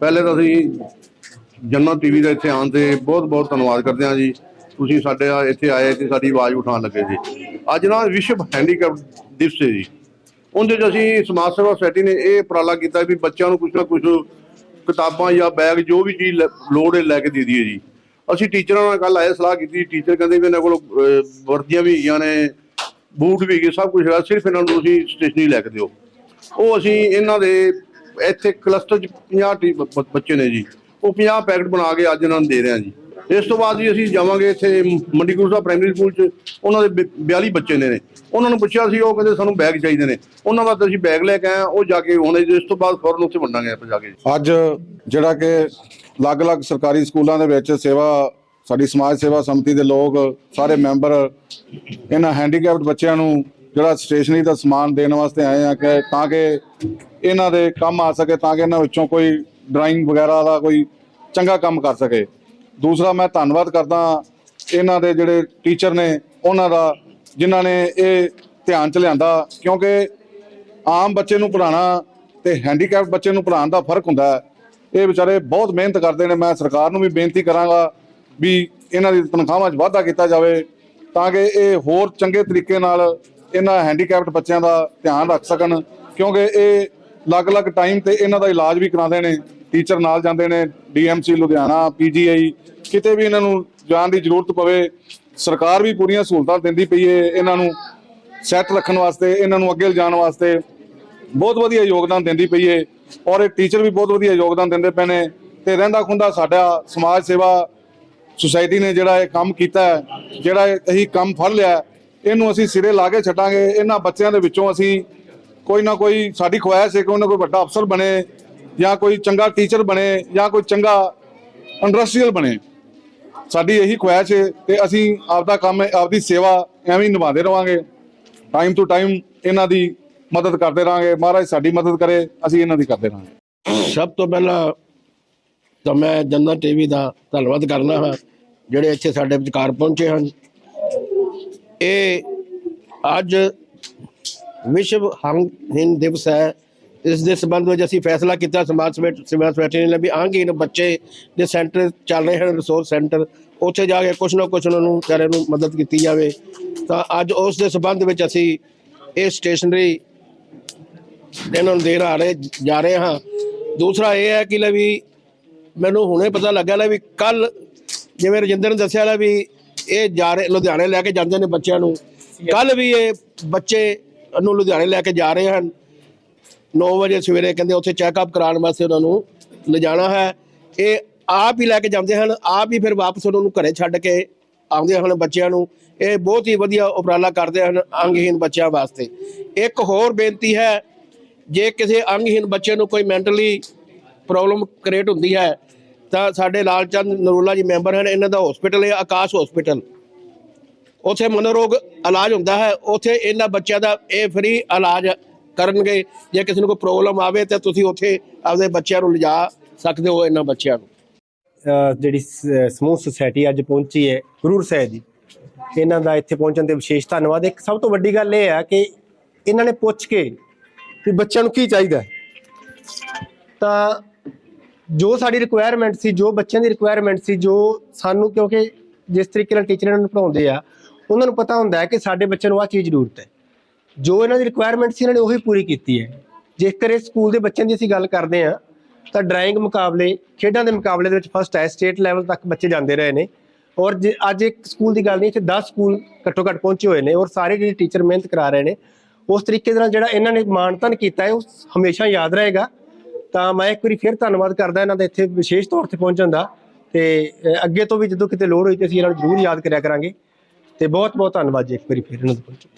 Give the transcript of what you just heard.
ਪਹਿਲੇ ਤਾਂ ਅਸੀਂ ਜੰਨਤ ਟੀਵੀ ਦਾ ਇੱਥੇ ਆਉਣ ਤੇ ਬਹੁਤ ਬਹੁਤ ਧੰਨਵਾਦ ਕਰਦੇ ਹਾਂ ਜੀ। ਤੁਸੀਂ ਸਾਡੇ ਆ- ਇੱਥੇ ਆਏ ਤੇ ਸਾਡੀ ਆਵਾਜ਼ ਉਠਾਉਣ ਲੱਗੇ ਜੀ। ਅੱਜ ਨਾ ਵਿਸ਼ਵ ਹੈਂਡੀਕੈਪ ਦਿਵਸ ਹੈ ਜੀ। ਉਹਦੇ 'ਚ ਅਸੀਂ ਸਮਾਜ ਸੇਵਾ ਸੋਸਾਇਟੀ ਨੇ ਇਹ ਉਪਰਾਲਾ ਕੀਤਾ ਵੀ ਬੱਚਿਆਂ ਨੂੰ ਕੁਝ ਨਾ ਕੁਝ ਕਿਤਾਬਾਂ ਜਾਂ ਬੈਗ ਜੋ ਵੀ ਚੀਜ਼ ਲੈ- ਲੋੜ ਹੈ ਲੈ ਕੇ ਦੇ ਦਈਏ ਜੀ। ਅਸੀਂ ਟੀਚਰਾਂ ਨਾਲ ਕੱਲ ਆਏ, ਸਲਾਹ ਕੀਤੀ, ਟੀਚਰ ਕਹਿੰਦੇ ਵੀ ਇਹਨਾਂ ਕੋਲ ਵਰਦੀਆਂ ਵੀ ਹੈਗੀਆਂ ਨੇ, ਬੂਟ ਵੀ ਹੈਗੇ, ਸਭ ਕੁਝ ਹੈ ਸਿਰਫ ਇਹਨਾਂ ਨੂੰ ਤੁਸੀਂ ਸਟੇਸ਼ਨਰੀ ਲੈ ਕੇ ਦਿਓ। ਉਹ ਅਸੀਂ ਇਹਨਾਂ ਦੇ ਇੱਥੇ ਕਲਸਟਰ ਚ 50 ਟੀ- ਬ- ਬ- ਬੱਚੇ ਨੇ ਜੀ। ਉਹ 50 ਪੈਕਟ ਬਣਾ ਕੇ ਅੱਜ ਇਹਨਾਂ ਨੂੰ ਦੇ ਰਹੇ ਹਾਂ ਜੀ। ਇਸ ਤੋਂ ਬਾਅਦ ਜੀ ਅਸੀਂ ਜਾਵਾਂਗੇ ਇੱਥੇ ਮੰਡੀ ਗੁਰੂ ਸਾਹਿਬ ਪ੍ਰਾਇਮਰੀ ਸਕੂਲ ਚ ਉਹਨਾਂ ਦੇ ਬ- 42 ਬੱਚੇ ਨੇ ਨੇ। ਉਹਨਾਂ ਨੂੰ ਪੁੱਛਿਆ ਸੀ ਉਹ ਕਹਿੰਦੇ ਸਾਨੂੰ ਬੈਗ ਚਾਹੀਦੇ ਨੇ। ਉਹਨਾਂ ਵਾਸਤੇ ਅਸੀਂ ਬੈਗ ਲੈ ਕੇ ਆਏ ਹਾਂ, ਉਹ ਜਾ ਕੇ ਹੁਣ ਇਸ ਤੋਂ ਬਾਅਦ ਫੌਰਨ ਉੱਥੇ ਵੰਡਾਂਗੇ ਆਪਾਂ ਜਾ ਕੇ ਅੱਜ ਜਿਹੜਾ ਕਿ ਅਲੱਗ-ਅਲੱਗ ਸਰਕਾਰੀ ਸਕੂਲਾਂ ਦੇ ਵਿੱਚ ਸੇਵਾ ਸਾਡੀ ਸਮਾਜ ਸੇਵਾ ਸੰਮਤੀ ਦੇ ਲੋਕ ਸਾਰੇ ਮੈਂਬਰ ਇਹਨਾਂ ਹੈਂਡੀਕੈਪਡ ਬੱਚਿਆਂ ਨੂੰ ਜਿਹੜਾ ਸਟੇਸ਼ਨਰੀ ਦਾ ਸਮਾਨ ਦੇਣ ਵਾਸਤੇ ਆਏ ਆ ਕਿ ਤਾਂ ਕਿ ਇਹਨਾਂ ਦੇ ਕੰਮ ਆ ਸਕੇ, ਤਾਂ ਕਿ ਇਹਨਾਂ ਵਿੱਚੋਂ ਕੋਈ ਡਰਾਇੰਗ ਵਗੈਰਾ ਦਾ ਕੋਈ ਚੰਗਾ ਕੰਮ ਕਰ ਸਕੇ। ਦੂਸਰਾ, ਮੈਂ ਧੰਨਵਾਦ ਕਰਦਾ ਇਹਨਾਂ ਦੇ ਜਿਹੜੇ ਟੀਚਰ ਨੇ, ਉਹਨਾਂ ਦਾ, ਜਿਨ੍ਹਾਂ ਨੇ ਇਹ ਧਿਆਨ ਚ ਲਿਆਂਦਾ, ਕਿਉਂਕਿ ਆਮ ਬੱਚੇ ਨੂੰ ਪੜ੍ਹਾਉਣਾ ਤੇ ਹੈਂਡੀਕੈਪਡ ਬੱਚੇ ਨੂੰ ਪੜ੍ਹਾਉਣ ਦਾ ਫ਼ਰਕ ਹੁੰਦਾ ਹੈ। ਇਹ ਵਿਚਾਰੇ ਬਹੁਤ ਮਿਹਨਤ ਕਰਦੇ ਨੇ, ਮੈਂ ਸਰਕਾਰ ਨੂੰ ਵੀ ਬੇਨਤੀ ਕਰਾਂਗਾ ਵੀ ਇਹਨਾਂ ਦੀ ਤਨਖਾਹਾਂ 'ਚ ਵਾਧਾ ਕੀਤਾ ਜਾਵੇ, ਤਾਂ ਕਿ ਇਹ ਹੋਰ ਚੰਗੇ ਤਰੀਕੇ ਨਾਲ ਇਹਨਾਂ ਹੈਂਡੀਕੈਪਡ ਬੱਚਿਆਂ ਦਾ ਧਿਆਨ ਰੱਖ ਸਕਣ, ਕਿਉਂਕਿ ਇਹ ਅਲੱਗ-ਅਲੱਗ ਟਾਈਮ ਤੇ ਇਹਨਾਂ ਦਾ ਇਲਾਜ ਵੀ ਕਰਾਉਂਦੇ ਨੇ ਟੀਚਰ ਨਾਲ ਜਾਂਦੇ ਨੇ ਡੀਐਮਸੀ ਲੁਧਿਆਣਾ ਪੀਜੀਆਈ ਕਿਤੇ ਵੀ ਇਹਨਾਂ ਨੂੰ ਜਾਣ ਦੀ ਜ਼ਰੂਰਤ ਪਵੇ, ਸਰਕਾਰ ਵੀ ਪੂਰੀਆਂ ਸਹੂਲਤਾਂ ਦਿੰਦੀ ਪਈ ਹੈ ਇਹਨਾਂ ਨੂੰ ਸੈੱਟ ਰੱਖਣ ਵਾਸਤੇ, ਇਹਨਾਂ ਨੂੰ ਅੱਗੇ ਲਿਜਾਣ ਵਾਸਤੇ ਬਹੁਤ ਵਧੀਆ ਯੋਗਦਾਨ ਦਿੰਦੀ ਪਈ ਹੈ ਔਰ ਇਹ ਟੀਚਰ ਵੀ ਬਹੁਤ ਵਧੀਆ ਯੋਗਦਾਨ ਦਿੰਦੇ ਪਏ ਨੇ, ਤੇ ਰਹਿੰਦਾ ਖੁੰਦਾ ਸਾਡਾ ਸਮਾਜ ਸੇਵਾ ਸੁਸਾਇਟੀ ਨੇ ਜਿਹੜਾ ਇਹ ਕੰਮ ਕੀਤਾ ਜਿਹੜਾ ਇਹ- ਅਸੀਂ ਕੰਮ ਫੜ ਲਿਆ ਇਹਨੂੰ ਅਸੀਂ ਸਿਰੇ ਲਾ ਕੇ ਛੱਡਾਂਗੇ। ਇਹਨਾਂ ਬੱਚਿਆਂ ਦੇ ਵਿੱਚੋਂ ਅਸੀਂ ਕੋਈ ਨਾ ਕੋਈ ਸਾਡੀ ਖੁਆਇਸ਼ ਹੈ ਕਿ ਉਹਨਾਂ ਕੋਈ ਵੱਡਾ ਅਫਸਰ ਬਣੇ ਜਾਂ ਕੋਈ ਚੰਗਾ ਟੀਚਰ ਬਣੇ ਜਾਂ ਕੋਈ ਚੰਗਾ ਇੰਡਸਟਰੀਅਲ ਬਣੇ। ਸਾਡੀ ਇਹੀ ਖੁਆਇਸ਼ ਹੈ ਤੇ ਅਸੀਂ ਆਪਦਾ ਕੰਮ, ਆਪਦੀ ਸੇਵਾ ਐਵੇਂ ਹੀ ਨਿਭਾਉਂਦੇ ਰਵਾਂਗੇ। ਟਾਈਮ ਟੂ ਟਾਈਮ ਇਹਨਾਂ ਦੀ ਮਦਦ ਕਰਦੇ ਰਹਾਂਗੇ। ਮਹਾਰਾਜ ਸਾਡੀ ਮਦਦ ਕਰੇ, ਅਸੀਂ ਇਹਨਾਂ ਦੀ ਕਰਦੇ ਰਹਾਂਗੇ। ਸਭ ਤੋਂ ਪਹਿਲਾਂ ਤਾਂ ਮੈਂ ਜੰਨਤ ਟੀਵੀ ਦਾ ਧੰਨਵਾਦ ਕਰਨਾ ਹਾਂ। ਜਿਹੜੇ ਇੱਥੇ ਸਾਡੇ ਵਿਚਕਾਰ ਪਹੁੰਚੇ ਹਨ ਇਹ ਅੱਜ ਵਿਸ਼ਵ ਅੰਗਹੀਨ ਦਿਵਸ ਹੈ। ਇਸ ਦੇ ਸੰਬੰਧ ਵਿੱਚ ਅਸੀਂ ਫੈਸਲਾ ਕੀਤਾ, ਸਮਾਜ ਸੇਵਕ ਸਮਾਜ ਸੇਵੀ ਨੇ ਵੀ ਅੰਗਹੀਨ ਬੱਚੇ ਦੇ ਸੈਂਟਰ ਚੱਲ ਰਹੇ ਹਨ, ਰਿਸੋਰਸ ਸੈਂਟਰ। ਉੱਥੇ ਜਾ ਕੇ ਕੁਛ ਨਾ ਕੁਛ ਉਹਨਾਂ ਨੂੰ ਵਿਚਾਰਿਆਂ ਨੂੰ ਮਦਦ ਕੀਤੀ ਜਾਵੇ। ਤਾਂ ਅੱਜ ਉਸ ਦੇ ਸੰਬੰਧ ਵਿੱਚ ਅਸੀਂ ਇਹ ਸਟੇਸ਼ਨਰੀ ਇਹਨਾਂ ਨੂੰ ਦੇਣ ਆ ਰਹੇ, ਜਾ ਰਹੇ ਹਾਂ। ਦੂਸਰਾ ਇਹ ਹੈ ਕਿ ਲੈ ਵੀ ਮੈਨੂੰ ਹੁਣੇ ਪਤਾ ਲੱਗਾ ਲੈ ਵੀ ਕੱਲ ਜਿਵੇਂ ਰਜਿੰਦਰ ਨੇ ਦੱਸਿਆ ਲੈ ਵੀ ਇਹ ਜਾ ਰਹੇ ਲੁਧਿਆਣੇ ਲੈ ਕੇ ਜਾਂਦੇ ਨੇ ਬੱਚਿਆਂ ਨੂੰ। ਕੱਲ ਵੀ ਇਹ ਬੱਚੇ ਨੂੰ ਲੁਧਿਆਣੇ ਲੈ ਕੇ ਜਾ ਰਹੇ ਹਨ। 9 ਵਜੇ ਸਵੇਰੇ ਕਹਿੰਦੇ ਉੱਥੇ ਚੈੱਕਅਪ ਕਰਾਉਣ ਵਾਸਤੇ ਉਹਨਾਂ ਨੂੰ ਲਿਜਾਣਾ ਹੈ। ਇਹ ਆਪ ਹੀ ਲੈ ਕੇ ਜਾਂਦੇ ਹਨ, ਆਪ ਹੀ ਫਿਰ ਵਾਪਸ ਉਹਨਾਂ ਨੂੰ ਘਰੇ ਛੱਡ ਕੇ ਆਉਂਦੇ ਹਨ ਬੱਚਿਆਂ ਨੂੰ। ਇਹ ਬਹੁਤ ਹੀ ਵਧੀਆ ਉਪਰਾਲਾ ਕਰਦੇ ਹਨ ਅੰਗਹੀਨ ਬੱਚਿਆਂ ਵਾਸਤੇ। ਇੱਕ ਹੋਰ ਬੇਨਤੀ ਹੈ, ਜੇ ਕਿਸੇ ਅੰਗਹੀਨ ਬੱਚੇ ਨੂੰ ਕੋਈ ਮੈਂਟਲੀ ਪ੍ਰੋਬਲਮ ਕ੍ਰੀਏਟ ਹੁੰਦੀ ਹੈ ਤਾਂ ਸਾਡੇ ਲਾਲਚੰਦ ਨਰੂਲਾ ਜੀ ਮੈਂਬਰ ਹਨ, ਇਹਨਾਂ ਦਾ ਹਸਪੀਟਲ ਹੈ, ਆਕਾਸ਼ ਹਸਪੀਟਲ ਉੱਥੇ ਮਨੋਰੋਗ ਇਲਾਜ ਹੁੰਦਾ ਹੈ, ਉੱਥੇ ਇਹਨਾਂ ਬੱਚਿਆਂ ਦਾ ਇਹ ਫ੍ਰੀ ਇਲਾਜ ਕਰਨਗੇ। ਜੇ ਕਿਸੇ ਨੂੰ ਕੋਈ ਪ੍ਰੋਬਲਮ ਆਵੇ ਤਾਂ ਤੁਸੀਂ ਉੱਥੇ ਆਪਦੇ ਬੱਚਿਆਂ ਨੂੰ ਲਿਜਾ ਸਕਦੇ ਹੋ, ਇਹਨਾਂ ਬੱਚਿਆਂ ਨੂੰ। ਜਿਹੜੀ ਸਮੂਹ ਸੁਸਾਇਟੀ ਅੱਜ ਪਹੁੰਚੀ ਹੈ ਗੁਰੂ ਸਾਹਿਬ ਜੀ, ਇਹਨਾਂ ਦਾ ਇੱਥੇ ਪਹੁੰਚਣ ਤੇ ਵਿਸ਼ੇਸ਼ ਧੰਨਵਾਦ। ਇੱਕ ਸਭ ਤੋਂ ਵੱਡੀ ਗੱਲ ਇਹ ਹੈ ਕਿ ਇਹਨਾਂ ਨੇ ਪੁੱਛ ਕੇ ਵੀ ਬੱਚਿਆਂ ਨੂੰ ਕੀ ਚਾਹੀਦਾ ਤਾਂ ਜੋ ਸਾਡੀ ਰਿਕੁਆਇਰਮੈਂਟ ਸੀ, ਜੋ ਬੱਚਿਆਂ ਦੀ ਰਿਕੁਆਇਰਮੈਂਟ ਸੀ, ਜੋ ਸਾਨੂੰ ਕਿਉਂਕਿ ਜਿਸ ਤਰੀਕੇ ਨਾਲ ਟੀਚਰ ਇਹਨਾਂ ਨੂੰ ਪੜਾਉਂਦੇ ਆ, ਉਹਨਾਂ ਨੂੰ ਪਤਾ ਹੁੰਦਾ ਹੈ ਕਿ ਸਾਡੇ ਬੱਚਿਆਂ ਨੂੰ ਆਹ ਚੀਜ਼ ਜ਼ਰੂਰਤ ਹੈ। ਜੋ ਇਹਨਾਂ ਦੀ ਰਿਕੁਆਇਰਮੈਂਟ ਸੀ, ਇਹਨਾਂ ਨੇ ਉਹੀ ਪੂਰੀ ਕੀਤੀ ਹੈ। ਜੇਕਰ ਇਸ ਸਕੂਲ ਦੇ ਬੱਚਿਆਂ ਦੀ ਅਸੀਂ ਗੱਲ ਕਰਦੇ ਹਾਂ, ਤਾਂ ਡਰਾਇੰਗ ਮੁਕਾਬਲੇ, ਖੇਡਾਂ ਦੇ ਮੁਕਾਬਲੇ ਦੇ ਵਿੱਚ ਫਸਟ ਆਏ ਸਟੇਟ ਲੈਵਲ ਤੱਕ ਬੱਚੇ ਜਾਂਦੇ ਰਹੇ ਨੇ। ਔਰ ਜੇ ਅੱਜ ਇੱਕ ਸਕੂਲ ਦੀ ਗੱਲ ਨਹੀਂ, ਇੱਥੇ 10 ਸਕੂਲ ਘੱਟੋ ਘੱਟ ਪਹੁੰਚੇ ਹੋਏ ਨੇ ਔਰ ਸਾਰੇ ਜਿਹੜੇ ਟੀਚਰ ਮਿਹਨਤ ਕਰਾ ਰਹੇ ਨੇ, ਉਸ ਤਰੀਕੇ ਦੇ ਨਾਲ ਜਿਹੜਾ ਇਹਨਾਂ ਨੇ ਮਾਨਤਨ ਕੀਤਾ ਹੈ, ਉਹ ਹਮੇਸ਼ਾ ਯਾਦ ਰਹੇਗਾ। ਤਾਂ ਮੈਂ ਇੱਕ ਵਾਰੀ ਫਿਰ ਧੰਨਵਾਦ ਕਰਦਾ ਇਹਨਾਂ ਦਾ ਇੱਥੇ ਵਿਸ਼ੇਸ਼ ਤੌਰ ਤੇ ਪਹੁੰਚਣ ਦਾ ਤੇ ਅੱਗੇ ਤੋਂ ਵੀ ਜਦੋਂ ਕਿਤੇ ਲੋੜ ਹੋਈ ਤੇ ਅਸੀਂ ਇਹਨਾਂ ਨੂੰ ਜ਼ਰੂਰ ਯਾਦ ਕਰਿਆ ਕਰਾਂਗੇ। ਤੇ ਬਹੁਤ ਬਹੁਤ ਧੰਨਵਾਦ ਜੀ ਇੱਕ ਵਾਰੀ ਫਿਰ ਇਹਨਾਂ ਦਾ ਪਹੁੰਚਣ